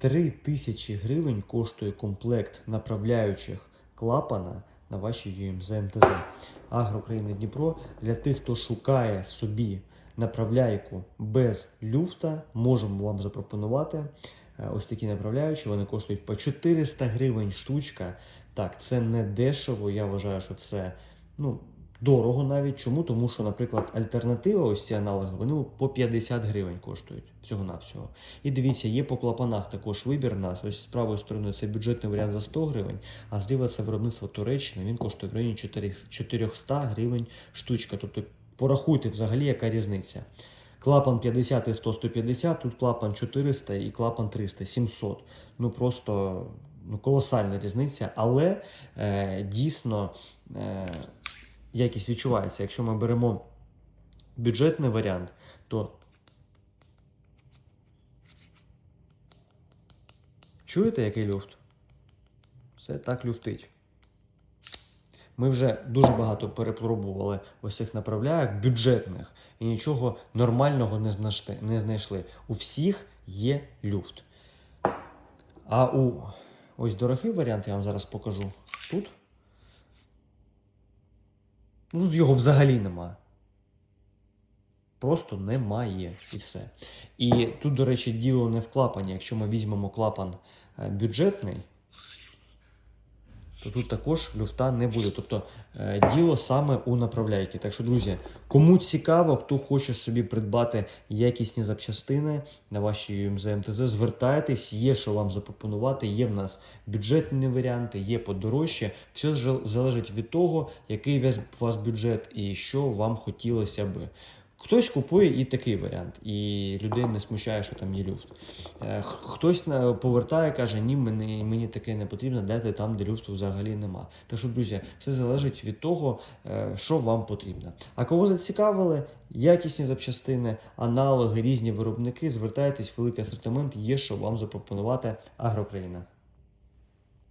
3 тисячі гривень коштує комплект направляючих клапана на ваші ЮМЗ МТЗ. Агрокраїни Дніпро для тих, хто шукає собі направляйку без люфта, можемо вам запропонувати. Е, Ось такі направляючі, вони коштують по 400 гривень штучка. Так, це не дешево. Я вважаю, що це ну, дорого навіть. Чому? Тому що, наприклад, альтернатива, ось ці аналоги, вони по 50 гривень коштують всього-навсього. І дивіться, є по клапанах також вибір у нас. Ось з правої сторони це бюджетний варіант за 100 гривень, а зліва це виробництво Туреччини, він коштує в районі 400 гривень штучка. Тобто порахуйте взагалі, яка різниця. Клапан 50 і 100 150, тут клапан 400 і клапан 300 700. Ну просто ну, колосальна різниця, але е, дійсно е, якість відчувається. Якщо ми беремо бюджетний варіант, то чуєте, який люфт? Все так люфтить. Ми вже дуже багато перепробували ось цих направляєк бюджетних і нічого нормального не знайшли. Не знайшли. У всіх є люфт. А у ось дорогий варіант, я вам зараз покажу. Тут. Ну, його взагалі нема. Просто немає і все. І тут, до речі, діло не в клапані. Якщо ми візьмемо клапан е, бюджетний, то тут також люфта не буде. Тобто е, діло саме у направляйки. Так що, друзі, кому цікаво, хто хоче собі придбати якісні запчастини на ваші UMZ МТЗ, звертайтесь, є що вам запропонувати. Є в нас бюджетні варіанти, є подорожче. Все залежить від того, який у вас бюджет і що вам хотілося би. Хтось купує і такий варіант, і людей не смущає, що там є люфт. Е, Хтось повертає, каже, ні, мені, мені таке не потрібно, дайте там, де люфту взагалі нема. Так що, друзі, все залежить від того, е, що вам потрібно. А кого зацікавили, якісні запчастини, аналоги, різні виробники, звертайтесь, великий асортимент є, що вам запропонувати Агрокраїна.